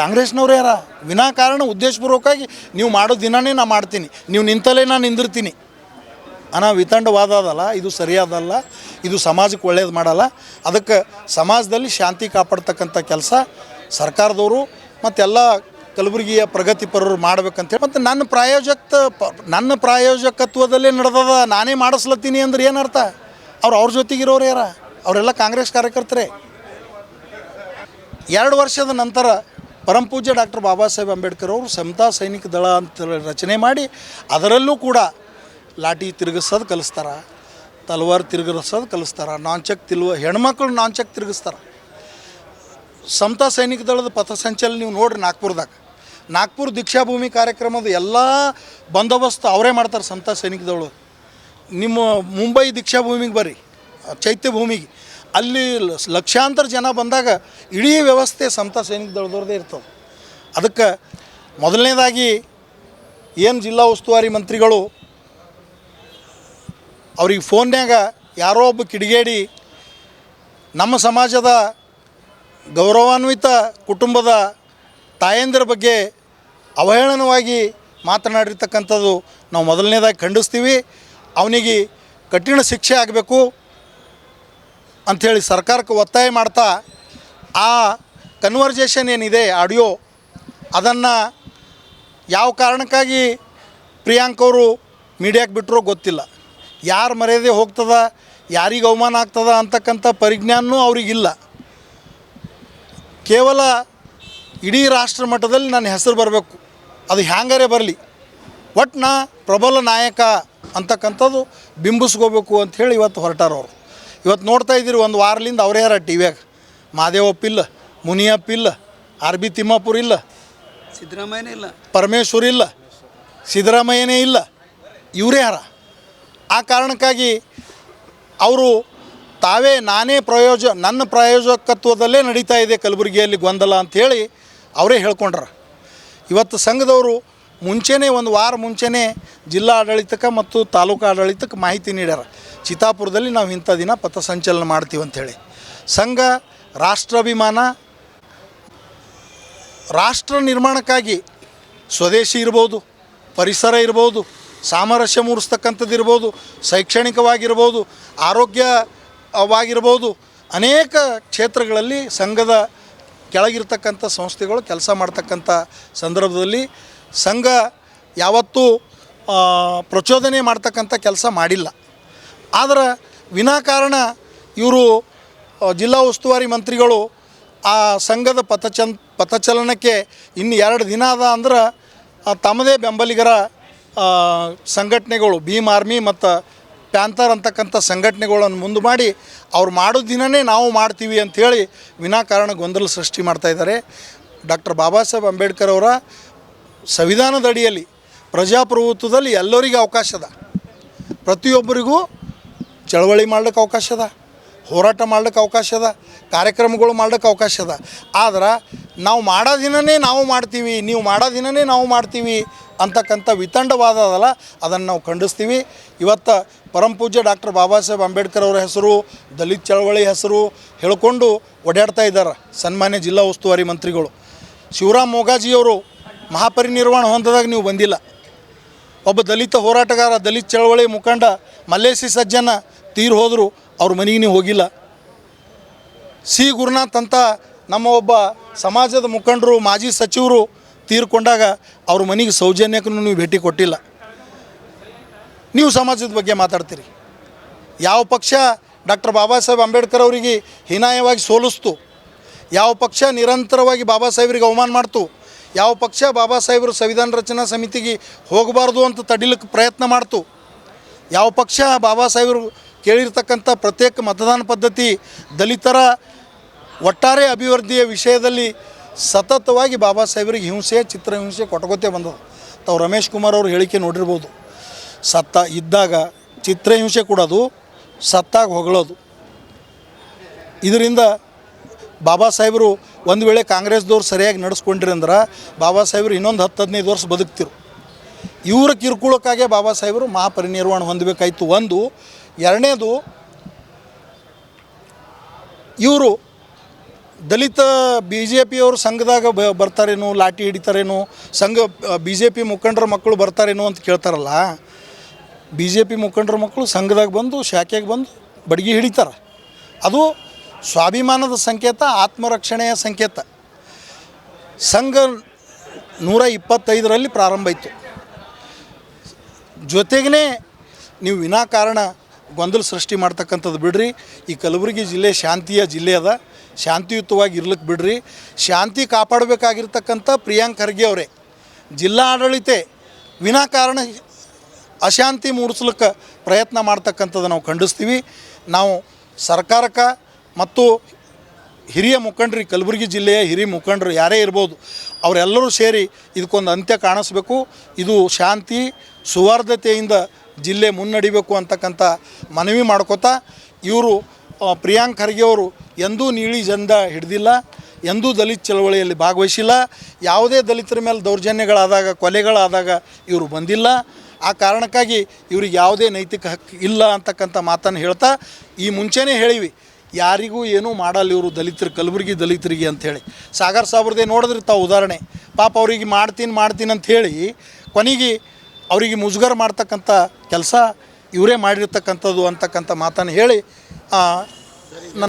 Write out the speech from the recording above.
ಕಾಂಗ್ರೆಸ್ನವ್ರು ಯಾರ? ವಿನಾಕಾರಣ ಉದ್ದೇಶಪೂರ್ವಕವಾಗಿ ನೀವು ಮಾಡೋ ದಿನನೇ ನಾ ಮಾಡ್ತೀನಿ. ನೀವು ನಿಂತಲೇ ನಾನು ನಿಂದಿರ್ತೀನಿ. ಅನ್ನೋ ವಿತಂಡವಾದ ಅದಲ್ಲ, ಇದು ಸರಿಯಾದಲ್ಲ ಇದು ಸಮಾಜಕ್ಕೆ ಒಳ್ಳೇದು ಮಾಡಲ್ಲ. ಅದಕ್ಕೆ ಸಮಾಜದಲ್ಲಿ ಶಾಂತಿ ಕಾಪಾಡ್ತಕ್ಕಂಥ ಕೆಲಸ ಸರ್ಕಾರದವರು ಮತ್ತೆಲ್ಲ ಕಲಬುರಗಿಯ ಪ್ರಗತಿಪರರು ಮಾಡ್ಬೇಕಂತೇಳಿ ಮತ್ತು ನನ್ನ ಪ್ರಾಯೋಜಕ ನನ್ನ ಪ್ರಾಯೋಜಕತ್ವದಲ್ಲೇ ನಡೆದದ ನಾನೇ ಮಾಡಿಸ್ಲತ್ತೀನಿ ಅಂದ್ರೆ ಏನರ್ಥ ಅವ್ರು ಅವ್ರ ಜೊತೆಗಿರೋರು ಯಾರ? ಅವರೆಲ್ಲ ಕಾಂಗ್ರೆಸ್ ಕಾರ್ಯಕರ್ತರೇ. ಎರಡು ವರ್ಷದ ನಂತರ ಪರಮಪೂಜ್ಯ ಡಾಕ್ಟರ್ ಬಾಬಾ ಸಾಹೇಬ್ ಅಂಬೇಡ್ಕರ್ ಅವರು ಸಮತಾ ಸೈನಿಕ ದಳ ಅಂತ ರಚನೆ ಮಾಡಿ ಅದರಲ್ಲೂ ಕೂಡ ಲಾಠಿ ತಿರುಗಿಸೋದು ಕಲಿಸ್ತಾರೆ, ತಲವಾರ್ ತಿರುಗಿಸೋದು ಕಲಿಸ್ತಾರೆ ನಾಂಚಕ್ ತಿಲ್ವ, ಹೆಣ್ಮಕ್ಳು ನಾಂಚಕ್ ತಿರುಗಿಸ್ತಾರೆ. ಸಮತಾ ಸೈನಿಕ ದಳದ ಪಥಸಂಚಲನ ನೀವು ನೋಡ್ರಿ ನಾಗ್ಪುರದಾಗ. ನಾಗ್ಪುರ ದೀಕ್ಷಾಭೂಮಿ ಕಾರ್ಯಕ್ರಮದ ಎಲ್ಲ ಬಂದೋಬಸ್ತ್ ಅವರೇ ಮಾಡ್ತಾರೆ ಸಮತಾ ಸೈನಿಕ ದಳ ನಿಮ್ಮ ಮುಂಬೈ ದೀಕ್ಷಾಭೂಮಿಗೆ ಬರ್ರಿ, ಚೈತ್ಯ ಭೂಮಿಗೆ. ಅಲ್ಲಿ ಲಕ್ಷಾಂತರ ಜನ ಬಂದಾಗ ಇಡೀ ವ್ಯವಸ್ಥೆ ಸಮತಾ ಸೈನಿಕ ದಳದವ್ರದ್ದೇ ಇರ್ತದೆ. ಅದಕ್ಕೆ ಮೊದಲನೇದಾಗಿ ಏನು ಜಿಲ್ಲಾ ಉಸ್ತುವಾರಿ ಮಂತ್ರಿಗಳು ಅವ್ರಿಗೆ ಫೋನ್ಯಾಗ ಯಾರೋ ಒಬ್ಬ ಕಿಡಿಗೇಡಿ ನಮ್ಮ ಸಮಾಜದ ಗೌರವಾನ್ವಿತ ಕುಟುಂಬದ ತಾಯಂದಿರ ಬಗ್ಗೆ ಅವಹೇಳನವಾಗಿ ಮಾತನಾಡಿರ್ತಕ್ಕಂಥದ್ದು ನಾವು ಮೊದಲನೇದಾಗಿ ಖಂಡಿಸ್ತೀವಿ. ಅವನಿಗೆ ಕಠಿಣ ಶಿಕ್ಷೆ ಆಗಬೇಕು. ಅಂಥೇಳಿ ಸರ್ಕಾರಕ್ಕೆ ಒತ್ತಾಯ ಮಾಡ್ತಾ ಆ ಕನ್ವರ್ಜೇಷನ್ ಏನಿದೆ ಆಡಿಯೋ ಅದನ್ನು ಯಾವ ಕಾರಣಕ್ಕಾಗಿ ಪ್ರಿಯಾಂಕ್ ಅವರು ಮೀಡಿಯಾಕ್ಕೆ ಬಿಟ್ಟರೋ ಗೊತ್ತಿಲ್ಲ. ಯಾರು ಮರ್ಯಾದೆ ಹೋಗ್ತದ, ಯಾರಿಗೆ ಅವಮಾನ ಆಗ್ತದ ಅಂತಕ್ಕಂಥ ಪರಿಜ್ಞಾನವೂ ಅವರಿಗಿಲ್ಲ ಕೇವಲ ಇಡೀ ರಾಷ್ಟ್ರ ಮಟ್ಟದಲ್ಲಿ ನನ್ನ ಹೆಸರು ಬರಬೇಕು, ಅದು ಹ್ಯಾಂಗಾರೆ ಬರಲಿ. ಒಟ್ಟು ನಾ ಪ್ರಬಲ ನಾಯಕ ಅಂತಕ್ಕಂಥದ್ದು ಬಿಂಬಿಸ್ಕೋಬೇಕು ಅಂಥೇಳಿ ಇವತ್ತು ಹೊರಟಾರವ್ರು ಇವತ್ತು ನೋಡ್ತಾ ಇದ್ದೀರಿ ಒಂದು ವಾರಲಿಂದ ಅವರೇ ಯಾರ ಟಿ ವಿಯಾಗ. ಮಾದೇವಪ್ಪ ಇಲ್ಲ ಮುನಿಯಪ್ಪ ಇಲ್ಲ ಆರ್ ಬಿ ತಿಮ್ಮಾಪುರ ಇಲ್ಲ ಸಿದ್ದರಾಮಯ್ಯನೇ ಇಲ್ಲ. ಪರಮೇಶ್ವರ್ ಇಲ್ಲ ಸಿದ್ದರಾಮಯ್ಯನೇ ಇಲ್ಲ ಇವರೇ ಯಾರ ಆ ಕಾರಣಕ್ಕಾಗಿ ಅವರು ತಾವೇ ನಾನೇ ಪ್ರಯೋಜ ನನ್ನ ಪ್ರಾಯೋಜಕತ್ವದಲ್ಲೇ ನಡೀತಾ ಇದೆ ಕಲಬುರಗಿಯಲ್ಲಿ ಗೊಂದಲ ಅಂಥೇಳಿ ಅವರೇ ಹೇಳ್ಕೊಂಡ್ರ. ಇವತ್ತು ಸಂಘದವರು ಮುಂಚೆನೇ, ಒಂದು ವಾರ ಮುಂಚೆನೇ ಜಿಲ್ಲಾ ಆಡಳಿತಕ್ಕೆ ಮತ್ತು ತಾಲೂಕು ಆಡಳಿತಕ್ಕೆ ಮಾಹಿತಿ ನೀಡ್ಯಾರ. ಚಿತ್ತಾಪುರದಲ್ಲಿ ನಾವು ಇಂಥ ದಿನ ಪಥಸಂಚಲನ ಮಾಡ್ತೀವಿ ಅಂಥೇಳಿ ಸಂಘ, ರಾಷ್ಟ್ರಾಭಿಮಾನ, ರಾಷ್ಟ್ರ ನಿರ್ಮಾಣಕ್ಕಾಗಿ ಸ್ವದೇಶಿ ಇರ್ಬೋದು, ಪರಿಸರ ಇರ್ಬೋದು, ಸಾಮರಸ್ಯ ಮೂಡಿಸ್ತಕ್ಕಂಥದ್ದು ಇರ್ಬೋದು, ಶೈಕ್ಷಣಿಕವಾಗಿರ್ಬೋದು, ಆರೋಗ್ಯವಾಗಿರ್ಬೋದು, ಅನೇಕ ಕ್ಷೇತ್ರಗಳಲ್ಲಿ ಸಂಘದ ಕೆಳಗಿರ್ತಕ್ಕಂಥ ಸಂಸ್ಥೆಗಳು ಕೆಲಸ ಮಾಡ್ತಕ್ಕಂಥ ಸಂದರ್ಭದಲ್ಲಿ ಸಂಘ ಯಾವತ್ತೂ ಪ್ರಚೋದನೆ ಮಾಡ್ತಕ್ಕಂಥ ಕೆಲಸ ಮಾಡಿಲ್ಲ. ಆದರೆ ವಿನಾಕಾರಣ ಇವರು ಜಿಲ್ಲಾ ಉಸ್ತುವಾರಿ ಮಂತ್ರಿಗಳು ಆ ಸಂಘದ ಪಥಚನ್, ಪಥಚಲನಕ್ಕೆ ಇನ್ನು ಎರಡು ದಿನ ಅದ ಅಂದ್ರೆ ತಮ್ಮದೇ ಬೆಂಬಲಿಗರ ಸಂಘಟನೆಗಳು ಭೀಮ್ ಆರ್ಮಿ ಮತ್ತು ಪ್ಯಾಂಥರ್ ಅಂತಕ್ಕಂಥ ಸಂಘಟನೆಗಳನ್ನು ಮುಂದೆ ಮಾಡಿ ಅವ್ರು ಮಾಡೋ ದಿನನೇ ನಾವು ಮಾಡ್ತೀವಿ ಅಂಥೇಳಿ ವಿನಾಕಾರಣ ಗೊಂದಲ ಸೃಷ್ಟಿ ಮಾಡ್ತಾ ಇದ್ದಾರೆ ಡಾಕ್ಟರ್ ಬಾಬಾ ಸಾಹೇಬ್ ಅಂಬೇಡ್ಕರ್ ಅವರ ಸಂವಿಧಾನದ ಅಡಿಯಲ್ಲಿ ಪ್ರಜಾಪ್ರಭುತ್ವದಲ್ಲಿ ಎಲ್ಲರಿಗೂ ಅವಕಾಶ ಅದ. ಪ್ರತಿಯೊಬ್ಬರಿಗೂ ಚಳವಳಿ ಮಾಡ್ಲಿಕ್ಕೆ ಅವಕಾಶ ಅದ, ಹೋರಾಟ ಮಾಡ್ಲಿಕ್ಕೆ ಅವಕಾಶ ಅದ, ಕಾರ್ಯಕ್ರಮಗಳು ಮಾಡ್ಲಿಕ್ಕೆ ಅವಕಾಶ ಅದ. ಆದ್ರೆ ನಾವು ಮಾಡೋ ದಿನನೇ ನಾವು ಮಾಡ್ತೀವಿ, ನೀವು ಮಾಡೋ ದಿನನೇ ನಾವು ಮಾಡ್ತೀವಿ ಅಂತಕ್ಕಂಥ ವಿತಂಡವಾದ ಅದಲ್ಲ, ಅದನ್ನು ನಾವು ಖಂಡಿಸ್ತೀವಿ. ಇವತ್ತು ಪರಮಪೂಜ್ಯ ಡಾಕ್ಟರ್ ಬಾಬಾ ಸಾಹೇಬ್ ಅಂಬೇಡ್ಕರ್ ಅವರ ಹೆಸರು, ದಲಿತ ಚಳವಳಿ ಹೆಸರು ಹೇಳಿಕೊಂಡು ಓಡಾಡ್ತಾ ಇದ್ದಾರೆ ಸನ್ಮಾನ್ಯ ಜಿಲ್ಲಾ ಉಸ್ತುವಾರಿ ಮಂತ್ರಿಗಳು. ಶಿವರಾಮ್ ಮೊಗಾಜಿಯವರು ಮಹಾಪರಿನಿರ್ವಾಣ ಹೊಂದದಾಗ ನೀವು ಬಂದಿಲ್ಲ. ಒಬ್ಬ ದಲಿತ ಹೋರಾಟಗಾರ, ದಲಿತ ಚಳವಳಿ ಮುಖಂಡ, ಮಲ್ಲೇಶಿ ಸಜ್ಜನ ತೀರು ಹೋದರು, ಅವ್ರ ಮನೆಗೆ ನೀವು ಹೋಗಿಲ್ಲ. ಸಿ. ಗುರುನಾಥ್ ಅಂತ ನಮ್ಮ ಒಬ್ಬ ಸಮಾಜದ ಮುಖಂಡರು, ಮಾಜಿ ಸಚಿವರು ತೀರ್ಕೊಂಡಾಗ ಅವ್ರ ಮನೆಗೆ ಸೌಜನ್ಯಕ್ಕೂ ನೀವು ಭೇಟಿ ಕೊಟ್ಟಿಲ್ಲ. ನೀವು ಸಮಾಜದ ಬಗ್ಗೆ ಮಾತಾಡ್ತೀರಿ. ಯಾವ ಪಕ್ಷ ಡಾಕ್ಟರ್ ಬಾಬಾ ಸಾಹೇಬ್ ಅಂಬೇಡ್ಕರ್ ಅವರಿಗೆ ಹೀನಾಯವಾಗಿ ಸೋಲಿಸ್ತು? ಯಾವ ಪಕ್ಷ ನಿರಂತರವಾಗಿ ಬಾಬಾ ಸಾಹೇಬ್ರಿಗೆ ಅವಮಾನ ಮಾಡ್ತು? ಯಾವ ಪಕ್ಷ ಬಾಬಾ ಸಾಹೇಬರು ಸಂವಿಧಾನ ರಚನಾ ಸಮಿತಿಗೆ ಹೋಗಬಾರ್ದು ಅಂತ ತಡಿಲಿಕ್ಕೆ ಪ್ರಯತ್ನ ಮಾಡ್ತು. ಯಾವ ಪಕ್ಷ ಬಾಬಾ ಸಾಹೇಬರು ಕೇಳಿರ್ತಕ್ಕಂಥ ಪ್ರತ್ಯೇಕ ಮತದಾನ ಪದ್ಧತಿ ದಲಿತರ ಒಟ್ಟಾರೆ ಅಭಿವೃದ್ಧಿಯ ವಿಷಯದಲ್ಲಿ ಸತತವಾಗಿ ಬಾಬಾ ಸಾಹೇಬರಿಗೆ ಹಿಂಸೆ, ಚಿತ್ರಹಿಂಸೆ ಕೊಟ್ಕೋತೇ ಬಂದವು ತಾವು ರಮೇಶ್ ಕುಮಾರ್ ಅವರು ಹೇಳಿಕೆ ನೋಡಿರ್ಬೋದು. ಸತ್ತ ಇದ್ದಾಗ ಚಿತ್ರಹಿಂಸೆ ಕೊಡೋದು, ಸತ್ತಾಗ ಹೊಗಳೋದು. ಇದರಿಂದ ಬಾಬಾ ಸಾಹೇಬರು ಒಂದು ವೇಳೆ ಕಾಂಗ್ರೆಸ್ದವ್ರು ಸರಿಯಾಗಿ ನಡೆಸ್ಕೊಂಡ್ರಿ ಅಂದ್ರೆ ಬಾಬಾ ಸಾಹೇಬ್ರು ಇನ್ನೊಂದು ಹತ್ತು ಹದಿನೈದು ವರ್ಷ ಬದುಕ್ತಿರು. ಇವರ ಕಿರುಕುಳಕ್ಕಾಗೆ ಬಾಬಾ ಸಾಹೇಬರು ಮಹಾಪರಿನಿರ್ವಾಣ ಹೊಂದಬೇಕಾಯ್ತು. ಒಂದು, ಎರಡನೇದು, ಇವರು ದಲಿತ ಬಿ ಜೆ ಪಿಯವರು ಸಂಘದಾಗ ಬ ಬರ್ತಾರೇನೋ, ಲಾಠಿ ಹಿಡಿತಾರೇನೋ, ಸಂಘ ಬಿ ಜೆ ಪಿ ಮುಖಂಡರ ಮಕ್ಕಳು ಬರ್ತಾರೇನೋ ಅಂತ ಕೇಳ್ತಾರಲ್ಲ ಬಿ ಜೆ ಪಿ ಮುಖಂಡರ ಮಕ್ಕಳು ಸಂಘದಾಗ ಬಂದು, ಶಾಖೆಗೆ ಬಂದು ಬಡ್ಗಿ ಹಿಡಿತಾರೆ. ಅದು ಸ್ವಾಭಿಮಾನದ ಸಂಕೇತ, ಆತ್ಮರಕ್ಷಣೆಯ ಸಂಕೇತ. ಸಂಘ ನೂರ ಇಪ್ಪತ್ತೈದರಲ್ಲಿ ಪ್ರಾರಂಭ ಆಯಿತು. ಜೊತೆಗೇ ನೀವು ವಿನಾಕಾರಣ ಗೊಂದಲ ಸೃಷ್ಟಿ ಮಾಡ್ತಕ್ಕಂಥದ್ದು ಬಿಡ್ರಿ. ಈ ಕಲಬುರಗಿ ಜಿಲ್ಲೆ ಶಾಂತಿಯ ಜಿಲ್ಲೆ ಅದ. ಶಾಂತಿಯುತವಾಗಿ ಇರ್ಲಿಕ್ಕೆ ಬಿಡ್ರಿ. ಶಾಂತಿ ಕಾಪಾಡಬೇಕಾಗಿರ್ತಕ್ಕಂಥ ಪ್ರಿಯಾಂಕ್ ಖರ್ಗೆ ಅವರೇ, ಜಿಲ್ಲಾ ಆಡಳಿತ ವಿನಾಕಾರಣ ಅಶಾಂತಿ ಮೂಡಿಸ್ಲಿಕ್ಕೆ ಪ್ರಯತ್ನ ಮಾಡ್ತಕ್ಕಂಥದ್ದು ನಾವು ಖಂಡಿಸ್ತೀವಿ. ನಾವು ಸರ್ಕಾರಕ್ಕೆ ಮತ್ತು ಹಿರಿಯ ಮುಖಂಡರು ಕಲಬುರಗಿ ಜಿಲ್ಲೆಯ ಹಿರಿಯ ಮುಖಂಡರು ಯಾರೇ ಇರ್ಬೋದು, ಅವರೆಲ್ಲರೂ ಸೇರಿ ಇದಕ್ಕೊಂದು ಅಂತ್ಯ ಕಾಣಿಸ್ಬೇಕು. ಇದು ಶಾಂತಿ, ಸುವಾರ್ಧತೆಯಿಂದ ಜಿಲ್ಲೆ ಮುನ್ನಡಿಬೇಕು ಅಂತಕ್ಕಂಥ ಮನವಿ ಮಾಡ್ಕೋತಾ, ಇವರು ಪ್ರಿಯಾಂಕ್ ಖರ್ಗೆ ಅವರು ಎಂದೂ ನೀಳಿ ಜಂದ ಹಿಡ್ದಿಲ್ಲ, ಎಂದೂ ದಲಿತ ಚಳವಳಿಯಲ್ಲಿ ಭಾಗವಹಿಸಿಲ್ಲ, ಯಾವುದೇ ದಲಿತರ ಮೇಲೆ ದೌರ್ಜನ್ಯಗಳಾದಾಗ, ಕೊಲೆಗಳಾದಾಗ ಇವರು ಬಂದಿಲ್ಲ. ಆ ಕಾರಣಕ್ಕಾಗಿ ಇವ್ರಿಗೆ ಯಾವುದೇ ನೈತಿಕ ಹಕ್ಕು ಇಲ್ಲ ಅಂತಕ್ಕಂಥ ಮಾತನ್ನು ಹೇಳ್ತಾ, ಈ ಮುಂಚೆನೇ ಹೇಳಿವಿ ಯಾರಿಗೂ ಏನೂ ಮಾಡಲ್ಲ ಇವರು ದಲಿತರು, ಕಲಬುರಗಿ ದಲಿತರಿಗೆ ಅಂಥೇಳಿ ಸಾಗರ್ ಸಾಬ್ರದೇ ನೋಡಿದ್ರೆ ತಾವು ಉದಾಹರಣೆ. ಪಾಪ ಅವ್ರಿಗೆ ಮಾಡ್ತೀನಿ ಮಾಡ್ತೀನಿ ಅಂತ ಹೇಳಿ ಕೊನೆಗೆ ಅವರಿಗೆ ಮುಜುಗರ ಮಾಡ್ತಕ್ಕಂಥ ಕೆಲಸ ಇವರೇ ಮಾಡಿರ್ತಕ್ಕಂಥದ್ದು ಅಂತಕ್ಕಂಥ ಮಾತನ್ನು ಹೇಳಿ ನನ್ನ